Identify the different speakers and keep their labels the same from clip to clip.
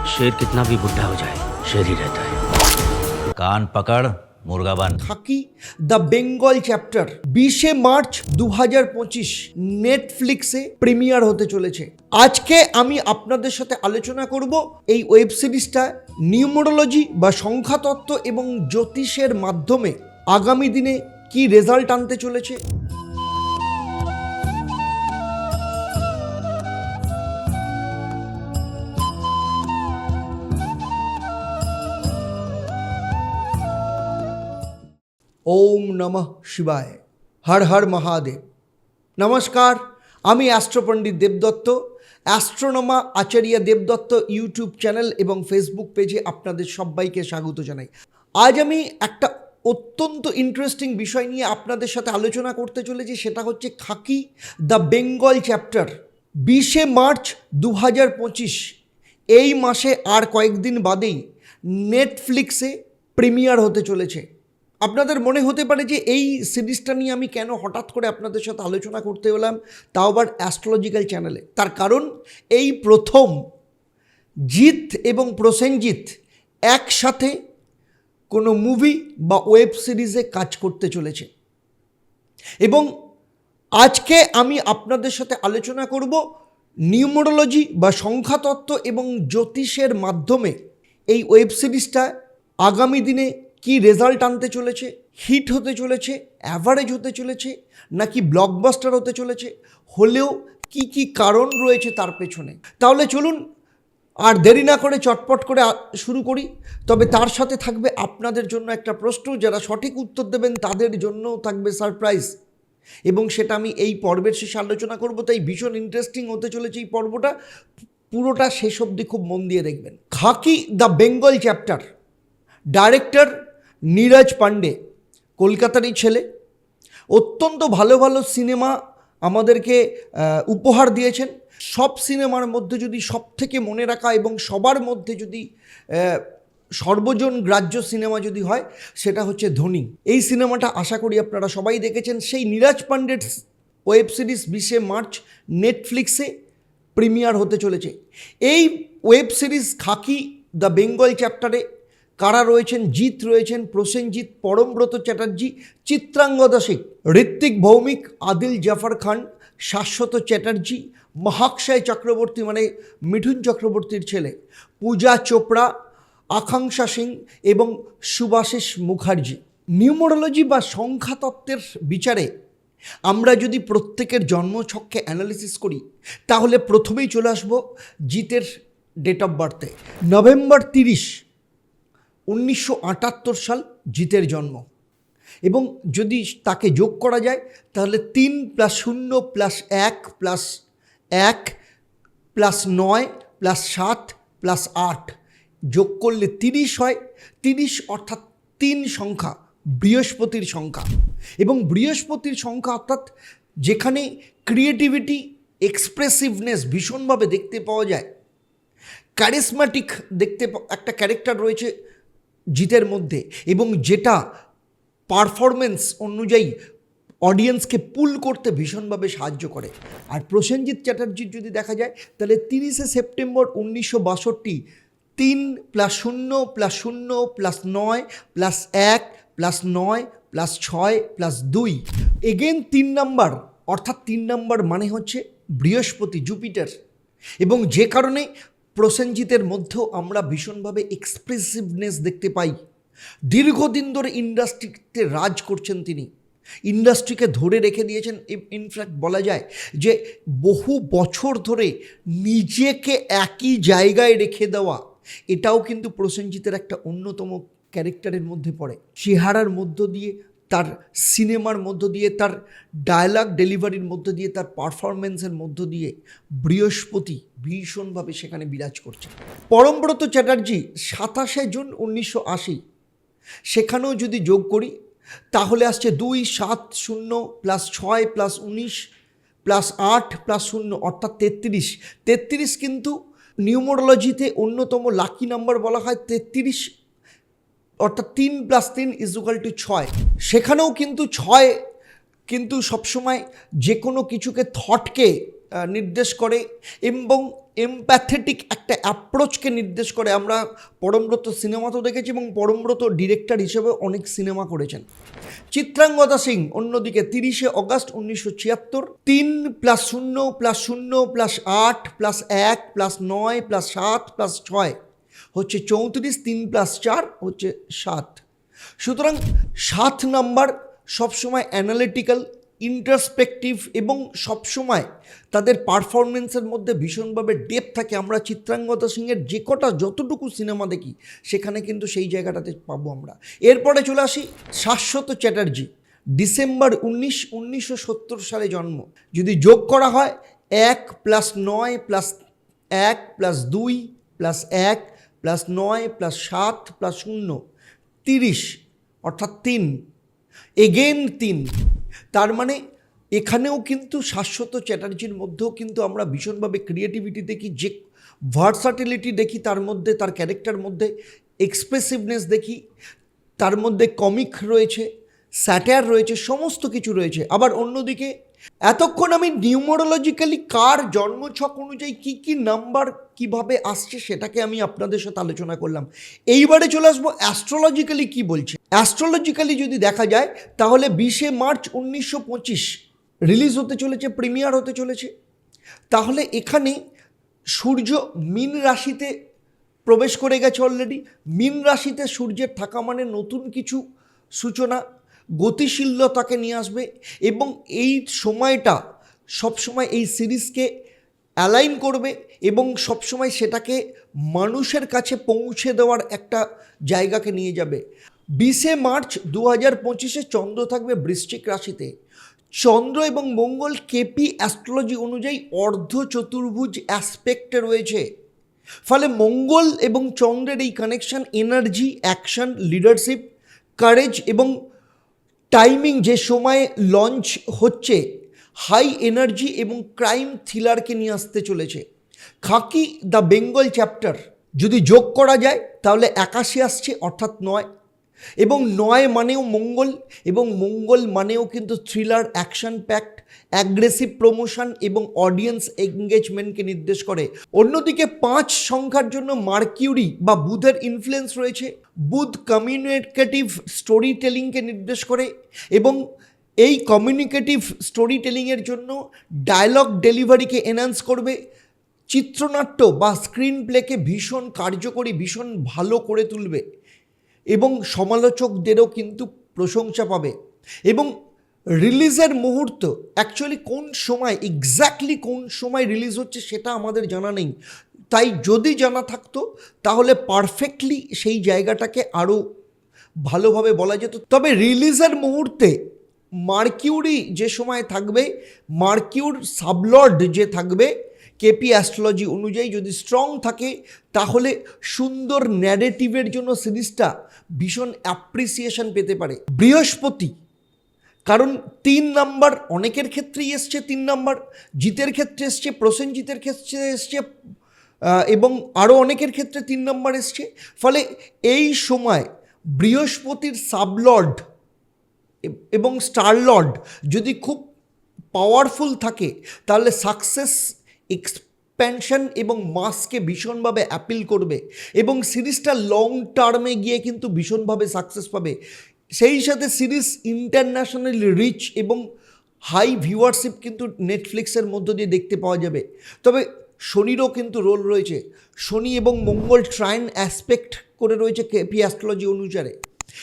Speaker 1: शेर कितना भी बुढ़ा हो जाए शेर ही रहता है
Speaker 2: कान पकड़ मुर्गा बन
Speaker 3: থাকি দ্য বেঙ্গল চ্যাপ্টার বিশে মার্চ দু হাজার পঁচিশ নেটফ্লিক্সে প্রিমিয়ার হতে চলেছে আজকে আমি আপনাদের সাথে আলোচনা করব এই ওয়েব সিরিজটা নিউমোরোলজি বা সংখ্যাতত্ত্ব এবং জ্যোতিষের মাধ্যমে আগামী দিনে কি রেজাল্ট আনতে চলেছে ওম নমঃ শিবায়। হর হর মহাদেব। নমস্কার, আমি অ্যাস্ট্রোপণ্ডিত দেবদত্ত। অ্যাস্ট্রোনমা আচার্য দেবদত্ত ইউটিউব চ্যানেল এবং ফেসবুক পেজে আপনাদের সবাইকে স্বাগত জানাই। আজ আমি একটা অত্যন্ত ইন্টারেস্টিং বিষয় নিয়ে আপনাদের সাথে আলোচনা করতে চলেছি, সেটা হচ্ছে খাকি দ্য বেঙ্গল চ্যাপ্টার, বিশে মার্চ দু হাজার পঁচিশ। এই মাসে আর কয়েকদিন বাদেই নেটফ্লিক্সে প্রিমিয়ার হতে চলেছে। আপনাদের মনে হতে পারে যে এই সিরিজটা নিয়ে আমি কেন হঠাৎ করে আপনাদের সাথে আলোচনা করতে এলাম? তাও আবার অ্যাস্ট্রোলজিক্যাল চ্যানেলে তার কারণ, এই প্রথম জিৎ এবং প্রসেনজিৎ একসাথে কোনো মুভি বা ওয়েব সিরিজে কাজ করতে চলেছে। এবং আজকে আমি আপনাদের সাথে আলোচনা করব নিউমোরোলজি বা সংখ্যাতত্ত্ব এবং জ্যোতিষের মাধ্যমে এই ওয়েব সিরিজটা আগামী দিনে কি রেজাল্ট আনতে চলেছে? হিট হতে চলেছে? অ্যাভারেজ হতে চলেছে? নাকি ব্লকবাস্টার হতে চলেছে? হলেও কি কি কারণ রয়েছে তার পেছনে? তাহলে চলুন আর দেরি না করে চটপট করে শুরু করি। তবে তার সাথে থাকবে আপনাদের জন্য একটা প্রশ্ন। যারা সঠিক উত্তর দেবেন, তাদের জন্যও থাকবে সারপ্রাইজ এবং সেটা আমি এই পর্বের শেষে আলোচনা করব। তাই ভীষণ ইন্টারেস্টিং হতে চলেছে এই পর্বটা। পুরোটা শেষ অবধি খুব মন দিয়ে দেখবেন। Khaki the Bengal chapter. Director Neeraj Pandey কলকাতারই ছেলে। অত্যন্ত ভালো ভালো সিনেমা আমাদেরকে উপহার দিয়েছেন। সব সিনেমার মধ্যে যদি সব থেকে মনে রাখা এবং সবার মধ্যে যদি সর্বজন গ্রাহ্য সিনেমা যদি হয়, সেটা হচ্ছে ধোনি। এই সিনেমাটা আশা করি আপনারা সবাই দেখেছেন। সেই নীরাজ পান্ডের ওয়েব সিরিজ বিশে মার্চ নেটফ্লিক্সে প্রিমিয়ার হতে চলেছে। এই web series khaki the Bengal চ্যাপ্টারে কারা রয়েছেন? জিৎ রয়েছেন, প্রসেনজিৎ, পরমব্রত চ্যাটার্জি চিত্রাঙ্গদা শেখ ঋত্বিক ভৌমিক, আদিল জাফর খান, শাশ্বত চ্যাটার্জি, মহাক্ষয় চক্রবর্তী মানে মিঠুন চক্রবর্তীর ছেলে, পূজা চোপড়া, আকাঙ্ক্ষা সিং এবং সুভাষিস মুখার্জি। নিউমোরোলজি বা সংখ্যাতত্ত্বের বিচারে আমরা যদি প্রত্যেকের জন্মছককে অ্যানালিসিস করি, তাহলে প্রথমেই চলে আসব জিতের ডেট অফ বার্থে। নভেম্বর তিরিশ উনিশশো আটাত্তর সাল জিতের জন্ম। এবং যদি তাকে যোগ করা যায়, তাহলে তিন প্লাস শূন্য প্লাস এক প্লাস এক প্লাস নয় প্লাস সাত প্লাস আট। যোগ করলে তিরিশ হয়। তিরিশ অর্থাৎ তিন সংখ্যা, বৃহস্পতির সংখ্যা। এবং বৃহস্পতির সংখ্যা অর্থাৎ যেখানে ক্রিয়েটিভিটি, এক্সপ্রেসিভনেস ভীষণভাবে দেখতে পাওয়া যায়। ক্যারিসম্যাটিক দেখতে একটা ক্যারেক্টার রয়েছে জিতের মধ্যে এবং যেটা পারফরমেন্স অনুযায়ী অডিয়েন্সকে পুল করতে ভীষণভাবে সাহায্য করে। আর প্রসেনজিৎ চ্যাটার্জির যদি দেখা যায়, তাহলে তিরিশে সেপ্টেম্বর উনিশশো বাষট্টি, তিন প্লাস শূন্য প্লাস শূন্য প্লাস নয় প্লাস এক প্লাস নয় প্লাস ছয় প্লাস দুই। এগেন তিন নাম্বার অর্থাৎ তিন নাম্বার মানে হচ্ছে বৃহস্পতি জুপিটার এবং যে কারণে প্রসেনজিতের মধ্যেও আমরা ভীষণভাবে এক্সপ্রেসিভনেস দেখতে পাই। দীর্ঘদিন ধরে ইন্ডাস্ট্রিতে রাজ করছেন তিনি। ইন্ডাস্ট্রিকে ধরে রেখে দিয়েছেন। ইনফ্যাক্ট বলা যায় যে বহু বছর ধরে নিজেকে একই জায়গায় রেখে দেওয়া, এটাও কিন্তু প্রসেনজিতের একটা অন্যতম ক্যারেক্টারের মধ্যে পড়ে। চেহারার মধ্য দিয়ে তার সিনেমার মধ্য দিয়ে, তার ডায়ালগ ডেলিভারির মধ্য দিয়ে, তার পারফরমেন্সের মধ্য দিয়ে বৃহস্পতি ভীষণভাবে সেখানে বিরাজ করছে। পরমব্রত চ্যাটার্জি সাতাশে জুন উনিশশো আশি, সেখানেও যদি যোগ করি, তাহলে আসছে দুই সাত শূন্য প্লাস ছয় প্লাস উনিশ প্লাস আট প্লাস শূন্য, অর্থাৎ তেত্রিশ। তেত্রিশ কিন্তু নিউমোরোলজিতে অন্যতম লাকি নাম্বার বলা হয়, তেত্রিশ অর্থাৎ তিন প্লাস তিন ইজুকাল টু ছয়। সেখানেও কিন্তু ছয় কিন্তু সবসময় যে কোনো কিছুকে থটকে নির্দেশ করে এবং এমপ্যাথেটিক একটা অ্যাপ্রোচকে নির্দেশ করে। আমরা পরমব্রত সিনেমা তো দেখেছি এবং পরমব্রত ডিরেক্টর হিসেবে অনেক সিনেমা করেছেন। চিত্রাঙ্গদা সিং অন্যদিকে তিরিশে অগস্ট উনিশশো ছিয়াত্তর, তিন প্লাস শূন্য প্লাস শূন্য প্লাস আট প্লাস এক প্লাস নয় প্লাস সাত প্লাস ছয়। হচ্ছে চৌত্রিশ, তিন প্লাস চার হচ্ছে সাত। সুতরাং সাত নাম্বার সবসময় অ্যানালিটিক্যাল ইন্টারস্পেক্টিভ এবং সবসময় তাদের পারফরমেন্সের মধ্যে ভীষণভাবে ডেপ থাকে। আমরা চিত্রাঙ্গতা সিংয়ের যে কটা যতটুকু সিনেমা দেখি, সেখানে কিন্তু সেই জায়গাটাতে পাবো আমরা। এরপরে চলে আসি শাশ্বত চ্যাটার্জি। ডিসেম্বর উনিশ, উনিশশো সত্তর সালে জন্ম। যদি যোগ করা হয়, এক প্লাস নয় প্লাস এক প্লাস দুই প্লাস এক প্লাস নয় প্লাস সাত প্লাস শূন্য, তিরিশ, অর্থাৎ তিন। এগেন তিন। তার মানে এখানেও কিন্তু শাশ্বত চ্যাটার্জির মধ্যেও কিন্তু আমরা ভীষণভাবে ক্রিয়েটিভিটি দেখি, যে ভার্সাটিলিটি দেখি, তার মধ্যে, তার ক্যারেক্টার মধ্যে এক্সপ্রেসিভনেস দেখি, তার মধ্যে কমিক রয়েছে স্যাটার রয়েছে, সমস্ত কিছু রয়েছে। আবার অন্যদিকে এতক্ষণ আমি নিউমোরোলজিক্যালি কার জন্মছক অনুযায়ী কী কী নাম্বার কীভাবে আসছে সেটাকে আমি আপনাদের সাথে আলোচনা করলাম। এইবারে চলে আসব অ্যাস্ট্রোলজিক্যালি কী বলছে। অ্যাস্ট্রোলজিক্যালি যদি দেখা যায়, তাহলে বিশে মার্চ উনিশশো পঁচিশ রিলিজ হতে চলেছে, প্রিমিয়ার হতে চলেছে। তাহলে এখানে সূর্য মিন রাশিতে প্রবেশ করে গেছে অলরেডি মিন রাশিতে সূর্যের থাকা মানে নতুন কিছু সূচনা। গতিশীলতাকে নিয়ে আসবে এবং এই সময়টা সবসময় এই সিরিজকে অ্যালাইন করবে এবং সবসময় সেটাকে মানুষের কাছে পৌঁছে দেওয়ার একটা জায়গাকে নিয়ে যাবে। বিশে মার্চ দু হাজার পঁচিশে চন্দ্র থাকবে বৃশ্চিক রাশিতে। চন্দ্র এবং মঙ্গল কেপি অ্যাস্ট্রোলজি অনুযায়ী অর্ধ চতুর্ভুজ অ্যাসপেক্টে রয়েছে। ফলে মঙ্গল এবং চন্দ্রের এই connection energy action leadership courage এবং টাইমিং যে সময়ে লঞ্চ হচ্ছে হাই এনার্জি এবং ক্রাইম থ্রিলারকে নিয়ে আসতে চলেছে। খাকি দ্য বেঙ্গল চ্যাপ্টার যদি যোগ করা যায়, তাহলে একাশি আসছে, অর্থাৎ নয়। এবং নয় মানেও মঙ্গল, এবং মঙ্গল মানেও কিন্তু thriller action packed aggressive promotion এবং অডিয়েন্স এঙ্গেজমেন্টকে নির্দেশ করে। অন্যদিকে পাঁচ সংখ্যার জন্য মার্কিউরি বা বুধের ইনফ্লুয়েন্স রয়েছে। বুধ কমিউনিকেটিভ স্টোরি টেলিংকে নির্দেশ করে এবং এই কমিউনিকেটিভ স্টোরি টেলিংয়ের জন্য ডায়লগ ডেলিভারিকে এনহান্স করবে। চিত্রনাট্য বা স্ক্রিন প্লেকে ভীষণ কার্যকরী, ভীষণ ভালো করে তুলবে এবং সমালোচকদেরও কিন্তু প্রশংসা পাবে। এবং রিলিজের মুহূর্ত অ্যাকচুয়ালি কোন সময় এক্স্যাক্টলি কোন সময় রিলিজ হচ্ছে সেটা আমাদের জানা নেই। তাই যদি জানা থাকতো, তাহলে পারফেক্টলি সেই জায়গাটাকে আরও ভালোভাবে বলা যেত। তবে রিলিজের মুহূর্তে মার্কিউরি যে সময় থাকবে, মার্কিউর সাবলর্ড যে থাকবে, কেপি অ্যাস্ট্রোলজি অনুযায়ী যদি স্ট্রং থাকে, তাহলে সুন্দর ন্যারেটিভের জন্য সিরিজটা ভীষণ অ্যাপ্রিসিয়েশন পেতে পারে। বৃহস্পতি কারণ তিন নাম্বার অনেকের ক্ষেত্রেই এসছে তিন নাম্বার, জিতের ক্ষেত্রে এসছে, প্রসেনজিতের ক্ষেত্রে এসছে এবং আরও অনেকের ক্ষেত্রে তিন নাম্বার এসছে। ফলে এই সময় বৃহস্পতির সাবলর্ড এবং স্টারলর্ড যদি খুব পাওয়ারফুল থাকে, তাহলে সাকসেস, এক্সপ্যানশন এবং মাসকে ভীষণভাবে অ্যাপিল করবে এবং সিরিজটা লং টার্মে গিয়ে কিন্তু ভীষণভাবে সাকসেস পাবে। সেই সাথে সিরিজ ইন্টারন্যাশনাল রিচ এবং হাই ভিউয়ারশিপ কিন্তু নেটফ্লিক্সের মধ্য দিয়ে দেখতে পাওয়া যাবে। তবে শনিরও কিন্তু রোল রয়েছে। শনি এবং মঙ্গল ট্রাইন অ্যাসপেক্ট করে রয়েছে কেপি অ্যাস্ট্রোলজি অনুসারে।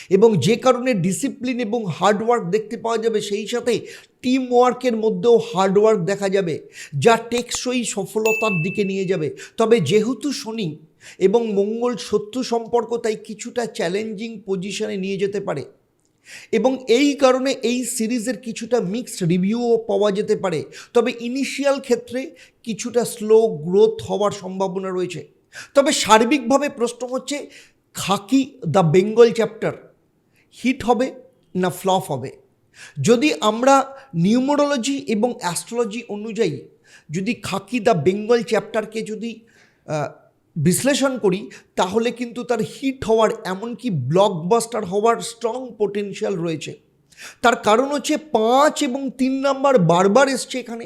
Speaker 3: এবং যে কারণে ডিসিপ্লিন এবং হার্ডওয়ার্ক দেখতে পাওয়া যাবে, সেই সাথে টিম ওয়ার্কের মধ্যেও হার্ডওয়ার্ক দেখা যাবে, যা টেকসই সফলতার দিকে নিয়ে যাবে। তবে যেহেতু শনি এবং মঙ্গল শত্রু সম্পর্ক, তাই কিছুটা চ্যালেঞ্জিং পজিশনে নিয়ে যেতে পারে। এবং এই কারণে এই সিরিজের কিছুটা মিক্সড রিভিউও পাওয়া যেতে পারে। তবে ইনিশিয়াল ক্ষেত্রে কিছুটা স্লো গ্রোথ হওয়ার সম্ভাবনা রয়েছে। তবে সার্বিকভাবে প্রশ্ন হচ্ছে, Khakee the Bengal chapter hit হবে না ফ্লপ হবে? যদি আমরা নিউমোরোলজি এবং অ্যাস্ট্রোলজি অনুযায়ী যদি খাকি দ্য বেঙ্গল চ্যাপ্টারকে যদি বিশ্লেষণ করি, তাহলে কিন্তু তার হিট হওয়ার এমনকি ব্লকবাস্টার হওয়ার স্ট্রং পোটেনশিয়াল রয়েছে। তার কারণ হচ্ছে পাঁচ এবং তিন নাম্বার বারবার এসছে এখানে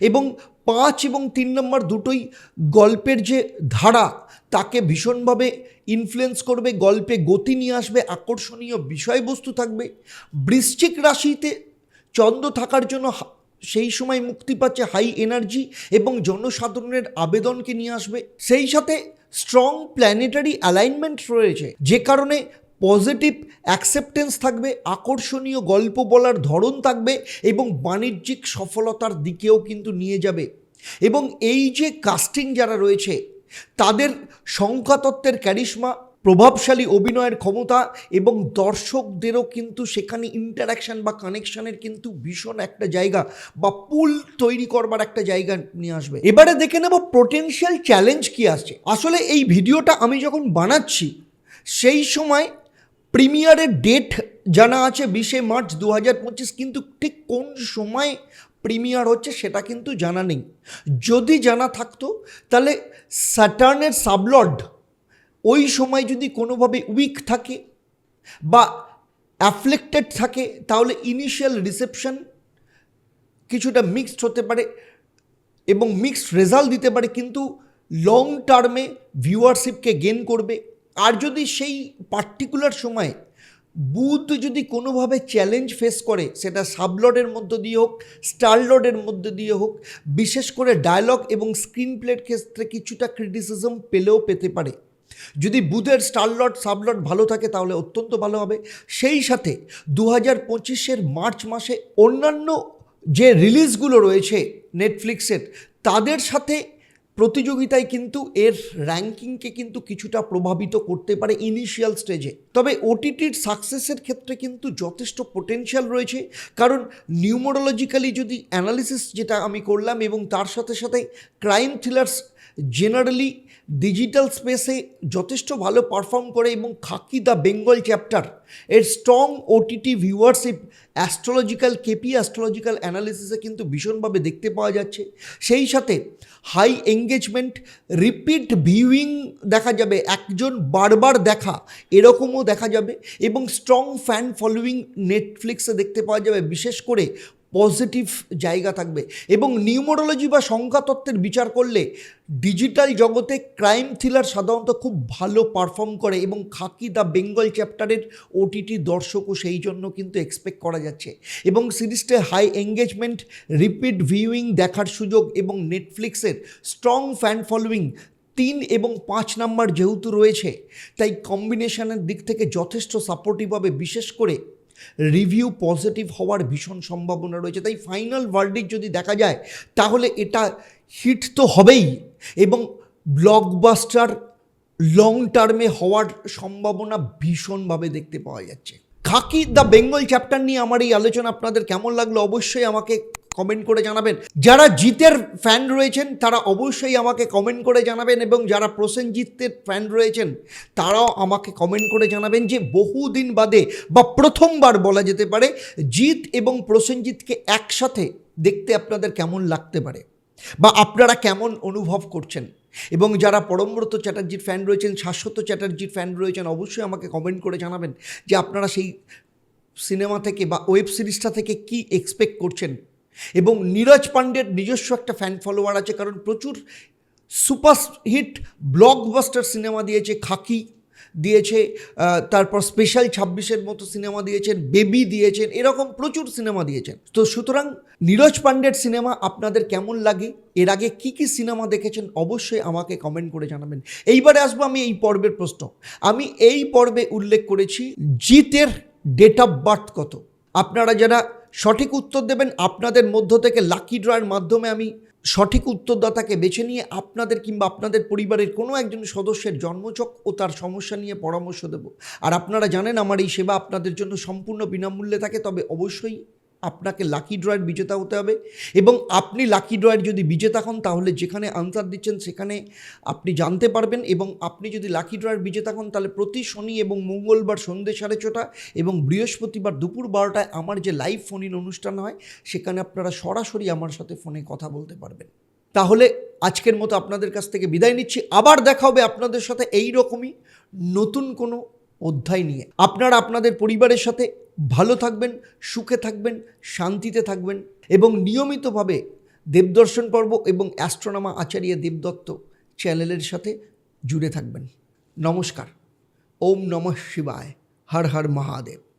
Speaker 3: এবং পাঁচ এবং তিন নম্বর দুটোই গল্পের যে ধারা, তাকে ভীষণভাবে ইনফ্লুয়েন্স করবে, গল্পে গতি নিয়ে আসবে, আকর্ষণীয় বিষয়বস্তু থাকবে। বৃশ্চিক রাশিতে চন্দ্র থাকার জন্য সেই সময় মুক্তি পাচ্ছে হাই এনার্জি এবং জনসাধারণের আবেদনকে নিয়ে আসবে। সেই সাথে স্ট্রং প্ল্যানেটারি অ্যালাইনমেন্ট রয়েছে, যে কারণে পজিটিভ অ্যাকসেপ্টেন্স থাকবে, আকর্ষণীয় গল্প বলার ধরন থাকবে এবং বাণিজ্যিক সফলতার দিকেও কিন্তু নিয়ে যাবে। এবং এই যে কাস্টিং যারা রয়েছে, তাদের সংখ্যাতত্ত্বের ক্যারিশমা প্রভাবশালী অভিনয়ের ক্ষমতা এবং দর্শকদেরও কিন্তু সেখানে ইন্টারাকশন বা কানেকশানের কিন্তু ভীষণ একটা জায়গা বা পুল তৈরি করবার একটা জায়গা নিয়ে আসবে। এবারে দেখে নেব পোটেনশিয়াল চ্যালেঞ্জ কি আসছে। আসলে এই ভিডিওটা আমি যখন বানাচ্ছি, সেই সময় প্রিমিয়ারের ডেট জানা আছে বিশে মার্চ দু হাজার পঁচিশ, কিন্তু ঠিক কোন সময় প্রিমিয়ার হচ্ছে সেটা কিন্তু জানা নেই। যদি জানা থাকতো, তাহলে স্যাটার্নের সাবলড ওই সময় যদি কোনোভাবে উইক থাকে বা অ্যাফ্লেক্টেড থাকে, তাহলে ইনিশিয়াল রিসেপশন কিছুটা মিক্সড হতে পারে এবং মিক্সড রেজাল্ট দিতে পারে, কিন্তু লং টার্মে ভিউয়ারশিপকে গেন করবে। আর যদি সেই পার্টিকুলার সময়ে বুথ যদি কোনোভাবে চ্যালেঞ্জ ফেস করে, সেটা সাবলডের মধ্য দিয়ে হোক স্টারলডের মধ্য দিয়ে হোক, বিশেষ করে ডায়লগ এবং স্ক্রিন প্লের ক্ষেত্রে কিছুটা ক্রিটিসিজম পেলেও পেতে পারে। যদি বুধের স্টারলট, সাবলট ভালো থাকে তাহলে অত্যন্ত ভালো হবে। সেই সাথে দু হাজার পঁচিশের মার্চ মাসে অন্যান্য যে রিলিজগুলো রয়েছে নেটফ্লিক্সের, তাদের সাথে প্রতিযোগিতায় কিন্তু এর র্যাঙ্কিংকে কিন্তু কিছুটা প্রভাবিত করতে পারে ইনিশিয়াল স্টেজে। তবে ওটিটির সাকসেসের ক্ষেত্রে কিন্তু যথেষ্ট পোটেনশিয়াল রয়েছে। কারণ নিউমোরোলজিক্যালি যদি অ্যানালিসিস যেটা আমি করলাম এবং তার সাথে সাথে ক্রাইম থ্রিলার্স জেনারেলি ডিজিটাল স্পেসে যথেষ্ট ভালো পারফর্ম করে এবং খাকি দ্য বেঙ্গল চ্যাপ্টার এর strong OTT viewership astrological KP astrological অ্যানালিসিসে কিন্তু ভীষণভাবে দেখতে পাওয়া যাচ্ছে। সেই সাথে হাই এঙ্গেজমেন্ট রিপিট ভিউইং দেখা যাবে, একজন বারবার দেখা, এরকমও দেখা যাবে এবং স্ট্রং ফ্যান ফলোয়িং নেটফ্লিক্সে দেখতে পাওয়া যাবে। বিশেষ করে পজিটিভ জায়গা থাকবে। এবং নিউমোরোলজি বা সংখ্যাতত্ত্বের বিচার করলে ডিজিটাল জগতে ক্রাইম থ্রিলার সাধারণত খুব ভালো পারফর্ম করে এবং খাকি দ্য বেঙ্গল চ্যাপ্টারের ওটিটি দর্শকও সেই জন্য কিন্তু এক্সপেক্ট করা যাচ্ছে। এবং সিরিজটে হাই এঙ্গেজমেন্ট রিপিট ভিউইং দেখার সুযোগ এবং নেটফ্লিক্সের স্ট্রং ফ্যান ফলোয়িং তিন এবং পাঁচ নাম্বার যেহেতু রয়েছে, তাই কম্বিনেশনের দিক থেকে যথেষ্ট সাপোর্টিভ হবে। বিশেষ করে রিভিউ পজিটিভ হওয়ার ভীষণ সম্ভাবনা রয়েছে। তাই ফাইনাল ভার্ডিক যদি দেখা যায়, তাহলে এটা হিট তো হবেই এবং ব্লকবাস্টার লং টার্মে হওয়ার সম্ভাবনা ভীষণভাবে দেখতে পাওয়া যাচ্ছে। খাকি দ্য বেঙ্গল চ্যাপ্টার নিয়ে আমার এই আলোচনা। আপনাদের কেমন লাগল? অবশ্যই আমাকে কমেন্ট করে জানাবেন। যারা জিতের ফ্যান রয়েছেন, তারা অবশ্যই আমাকে কমেন্ট করে জানাবেন এবং যারা প্রসেনজিতের ফ্যান রয়েছেন, তারাও আমাকে কমেন্ট করে জানাবেন যে বহুদিন বাদে বা প্রথমবার বলা যেতে পারে, জিৎ এবং প্রসেনজিৎকে একসাথে দেখতে আপনাদের কেমন লাগতে পারে বা আপনারা কেমন অনুভব করছেন? এবং যারা পরমব্রত চ্যাটার্জির ফ্যান রয়েছেন, শাশ্বত চ্যাটার্জির ফ্যান রয়েছেন, অবশ্যই আমাকে কমেন্ট করে জানাবেন যে আপনারা সেই সিনেমা থেকে বা ওয়েব সিরিজটা থেকে কি এক্সপেক্ট করছেন? এবং নীরজ পাণ্ডের নিজস্ব একটা ফ্যান ফলোয়ার আছে, কারণ প্রচুর সুপার হিট ব্লকবাস্টার সিনেমা দিয়েছে, খাকি দিয়েছে তারপর স্পেশাল ছাব্বিশের মতো সিনেমা দিয়েছেন, বেবি দিয়েছেন, এরকম প্রচুর সিনেমা দিয়েছেন। তো সুতরাং নীরজ পাণ্ডের সিনেমা আপনাদের কেমন লাগে? এর আগে কি কি সিনেমা দেখেছেন? অবশ্যই আমাকে কমেন্ট করে জানাবেন। এইবারে আসব আমি এই পর্বের প্রশ্ন। আমি এই পর্বে উল্লেখ করেছি জিতের ডেট অফ বার্থ কত? আপনারা যারা সঠিক উত্তর দেবেন আপনাদের মধ্য থেকে লাকি ড্রয়ের মাধ্যমে আমি সঠিক উত্তরদাতাকে বেছে নিয়ে আপনাদের কিংবা আপনাদের পরিবারের কোনো একজন সদস্যের জন্মচক ও তার সমস্যা নিয়ে পরামর্শ দেব। আর আপনারা জানেন আমার এই সেবা আপনাদের জন্য সম্পূর্ণ বিনামূল্যে থাকে, তবে অবশ্যই আপনাকে লাকি ড্রয়ের বিজেতা হতে হবে এবং আপনি লাকি ড্রয়ের যদি বিজেতা হন, তাহলে যেখানে আনসার দিচ্ছেন সেখানে আপনি জানতে পারবেন এবং আপনি যদি লাকি ড্রয়ের বিজেতা হন, তাহলে প্রতি শনি এবং মঙ্গলবার সন্ধ্যে সাড়ে ছটা এবং বৃহস্পতিবার দুপুর বারোটায় আমার যে লাইভ ফোন ইন অনুষ্ঠান হয়, সেখানে আপনারা সরাসরি আমার সাথে ফোনে কথা বলতে পারবেন। তাহলে আজকের মতো আপনাদের কাছ থেকে বিদায় নিচ্ছি। আবার দেখা হবে আপনাদের সাথে এই রকমই নতুন কোনো অধ্যায় নিয়ে। আপনারা আপনাদের পরিবারের সাথে ভালো থাকবেন, সুখে থাকবেন, শান্তিতে থাকবেন এবং নিয়মিতভাবে দেবদর্শন পর্ব এবং অ্যাস্ট্রোনামা আচার্য দেবদত্ত চ্যানেলের সাথে জুড়ে থাকবেন। নমস্কার। ওম নমঃ শিবায়। হর হর মহাদেব।